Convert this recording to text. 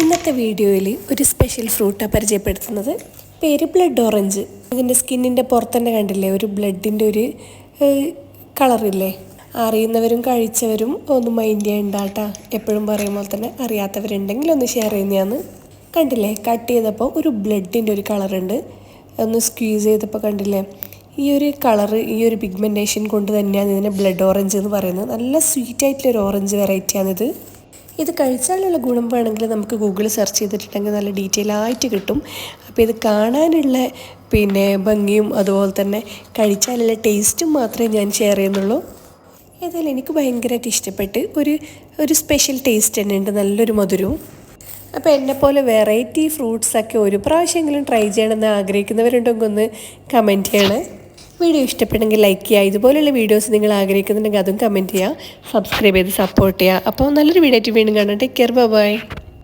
ഇന്നത്തെ വീഡിയോയിൽ ഒരു സ്പെഷ്യൽ ഫ്രൂട്ടാണ് പരിചയപ്പെടുത്തുന്നത്. പേര് ബ്ലഡ് ഓറഞ്ച് ഇതിന്റെ സ്കിന്നിന്റെ പുറത്തന്നെ കണ്ടില്ലേ? ഒരു ബ്ലഡിന്റെ ഒരു കളറില്ലേ അറിയുന്നവരും കഴിച്ചവരും ഒന്ന് മൈൻഡ് ചെയ്യണ്ടാട്ടാ എപ്പോഴും പറയും പോലെ തന്നെ അറിയാത്തവരുണ്ടെങ്കിൽ ഒന്ന് ഷെയർ ചെയ്യുന്നതാണ്. കണ്ടില്ലേ? കട്ട് ചെയ്തപ്പോൾ ഒരു ബ്ലഡിന്റെ ഒരു കളറുണ്ട് ഒന്ന് സ്ക്വീസ് ചെയ്തപ്പോൾ കണ്ടില്ലേ? ഈ ഒരു കളറ് ഈ ഒരു പിഗ്മെന്റേഷൻ കൊണ്ട് തന്നെയാണ് ഇതിനെ ബ്ലഡ് ഓറഞ്ച് എന്ന് പറയുന്നത്. നല്ല സ്വീറ്റ് ആയിട്ടുള്ള ഒരു ഓറഞ്ച് വെറൈറ്റിയാണിത് ഇത് കഴിച്ചാലുള്ള ഗുണം വേണമെങ്കിൽ നമുക്ക് ഗൂഗിളിൽ സെർച്ച് ചെയ്തിട്ടുണ്ടെങ്കിൽ നല്ല ഡീറ്റെയിൽ ആയിട്ട് കിട്ടും. അപ്പോൾ ഇത് കാണാനുള്ള പിന്നെ ഭംഗിയും അതുപോലെ തന്നെ കഴിച്ചാലുള്ള ടേസ്റ്റും മാത്രമേ ഞാൻ ഷെയർ ചെയ്യുന്നുള്ളൂ. ഏതായാലും എനിക്ക് ഭയങ്കരമായിട്ട് ഇഷ്ടപ്പെട്ട് ഒരു ഒരു സ്പെഷ്യൽ ടേസ്റ്റ് തന്നെ ഉണ്ട് നല്ലൊരു മധുരവും. അപ്പോൾ എന്നെ പോലെ വെറൈറ്റി ഫ്രൂട്ട്സൊക്കെ ഒരു പ്രാവശ്യമെങ്കിലും ട്രൈ ചെയ്യണമെന്ന് ആഗ്രഹിക്കുന്നവരുണ്ടെങ്കിൽ ഒന്ന് കമന്റ് ചെയ്യണേ. വീഡിയോ ഇഷ്ടപ്പെട്ടെങ്കിൽ ലൈക്ക് ചെയ്യുക. ഇതുപോലുള്ള വീഡിയോസ് നിങ്ങൾ ആഗ്രഹിക്കുന്നുണ്ടെങ്കിൽ അതും കമന്റ് ചെയ്യുക. സബ്സ്ക്രൈബ് ചെയ്ത് സപ്പോർട്ട് ചെയ്യുക. അപ്പോൾ നല്ലൊരു വീഡിയോ ആയിട്ട് വീണ്ടും കാണാം. Take care bye